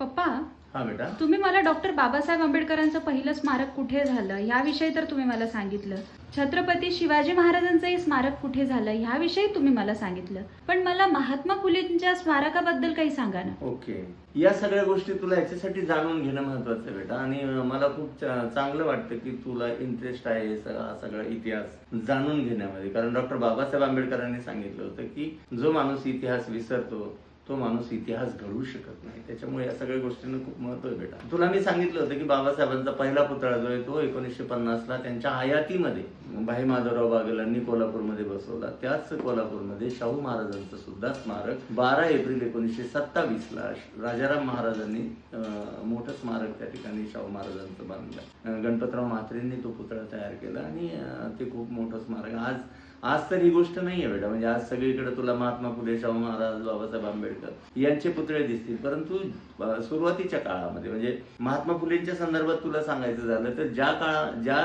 पप्पा हा बेटा. तुम्ही मला डॉक्टर बाबासाहेब आंबेडकरांचं पहिलं स्मारक कुठे झालं? याविषयी तर तुम्ही मला सांगितलं. छत्रपती शिवाजी महाराजांचंही स्मारक कुठे झालं? ह्याविषयी तुम्ही मला सांगितलं. पण मला महात्मा फुलेंच्या स्मारकाबद्दल काही सांगा ना. ओके. या सगळ्या गोष्टी तुला याच्यासाठी जाणून घेणं महत्वाचं आहे बेटा. आणि मला खूप चा- चांगलं वाटतं की तुला इंटरेस्ट आहे हे सगळा हा सगळा इतिहास जाणून घेण्यामध्ये. कारण डॉक्टर बाबासाहेब आंबेडकरांनी सांगितलं होतं की जो माणूस इतिहास विसरतो तो माणूस इतिहास घडवू शकत नाही. त्याच्यामुळे या सगळ्या गोष्टींना खूप महत्त्व आहे बेटा. तुला मी सांगितलं होतं की बाबासाहेबांचा पहिला पुतळा जो आहे तो एकोणीसशे पन्नासला त्यांच्या हयातीमध्ये भाई माधवराव बागलांनी कोल्हापूरमध्ये बसवला. त्याच कोल्हापूरमध्ये शाहू महाराजांचं सुद्धा स्मारक बारा एप्रिल एकोणीसशे सत्तावीसला राजाराम महाराजांनी मोठं स्मारक त्या ठिकाणी शाहू महाराजांचं बांधलं. गणपतराव म्हात्रेंनी तो पुतळा तयार केला आणि ते खूप मोठं स्मारक. आज आज तर ही गोष्ट नाहीये बेटा. म्हणजे आज सगळीकडे तुला महात्मा फुले शाहू महाराज बाबासाहेब आंबेडकर यांचे पुतळे दिसतील. परंतु सुरुवातीच्या काळामध्ये म्हणजे महात्मा फुलेंच्या संदर्भात तुला सांगायचं झालं तर ज्या काळा ज्या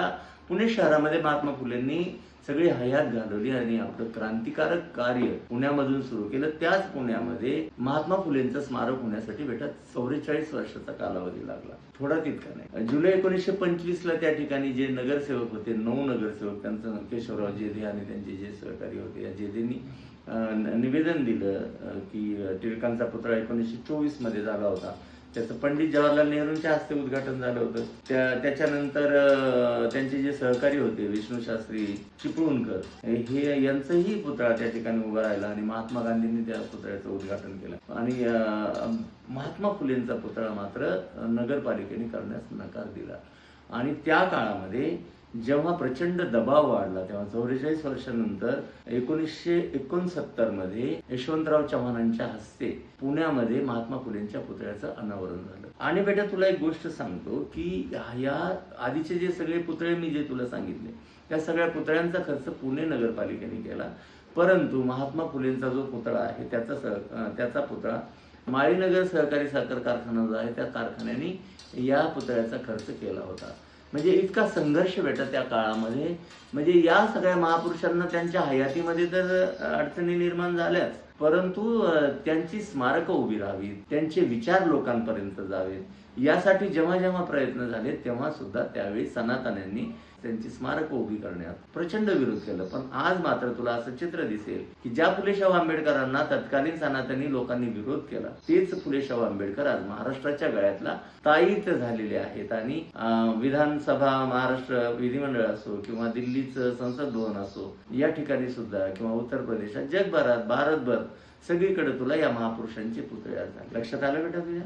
पुणे शहरामध्ये महात्मा फुलेंनी सगळी हयात घालवली आणि आपलं क्रांतिकारक कार्य पुण्यामधून सुरू केलं. त्याच पुण्यामध्ये महात्मा फुलेंचं स्मारक होण्यासाठी बेटा चौवेचाळीस वर्षाचा कालावधी लागला. थोडा तितका नाही. जुलै एकोणीसशे पंचवीस ला त्या ठिकाणी जे नगरसेवक होते नऊ नगरसेवक त्यांचं केशवराव जेधे आणि त्यांचे जे सहकारी होते या जेधेंनी निवेदन दिलं की टिळकांचा पुतळा एकोणीसशे चोवीसमध्ये झाला होता. त्याचं पंडित जवाहरलाल नेहरूंच्या हस्ते उद्घाटन झालं होतं. त्या त्याच्यानंतर त्यांचे जे सहकारी होते विष्णू शास्त्री चिपळूणकर हे यांचंही पुतळा त्या ठिकाणी उभा राहिला आणि महात्मा गांधींनी त्या पुतळ्याचं उद्घाटन केलं. आणि महात्मा फुलेंचा पुतळा मात्र नगरपालिकेने करण्यास नकार दिला. आणि त्या काळामध्ये जेव्हा प्रचंड दबाव वाढला तेव्हा चौवेचाळीस वर्षानंतर एकोणीसशे एकोणसत्तरमध्ये यशवंतराव चव्हाणांच्या हस्ते पुण्यामध्ये महात्मा फुलेंच्या पुतळ्याचं अनावरण झालं. आणि बेटा तुला एक गोष्ट सांगतो की या आधीचे जे सगळे पुतळे मी जे तुला सांगितले त्या सगळ्या पुतळ्यांचा खर्च पुणे नगरपालिकेने केला. परंतु महात्मा फुलेंचा जो पुतळा आहे त्याचा त्याचा पुतळा माळीनगर सहकारी साखर कारखाना जो आहे त्या कारखान्याने या पुतळ्याचा खर्च केला होता. म्हणजे इतका संघर्ष भेटा त्या काळामध्ये. म्हणजे या सगळ्या महापुरुषांना त्यांच्या हयातीमध्ये तर अडचणी निर्माण झाल्याच. परंतु त्यांची स्मारकं उभी राहावीत त्यांचे विचार लोकांपर्यंत जावेत. यासाठी जेव्हा जेव्हा प्रयत्न झाले तेव्हा सुद्धा त्यावेळी सनातन्यांनी त्यांची स्मारकं उभी करण्यात प्रचंड विरोध केला. पण आज मात्र तुला असं चित्र दिसेल की ज्या फुलेशाहू आंबेडकरांना तत्कालीन सनातनी लोकांनी विरोध केला तेच फुलेशाहू आंबेडकर आज महाराष्ट्राच्या गळ्यातला ताईत झालेले आहेत. आणि अं, विधानसभा महाराष्ट्र विधिमंडळ असो किंवा दिल्लीचं संसद भवन असो या ठिकाणी सुद्धा किंवा उत्तर प्रदेशात जगभरात भारतभर सगळीकडे तुला या महापुरुषांचे पुतळे आज लक्षात आलं बेटा तुझ्या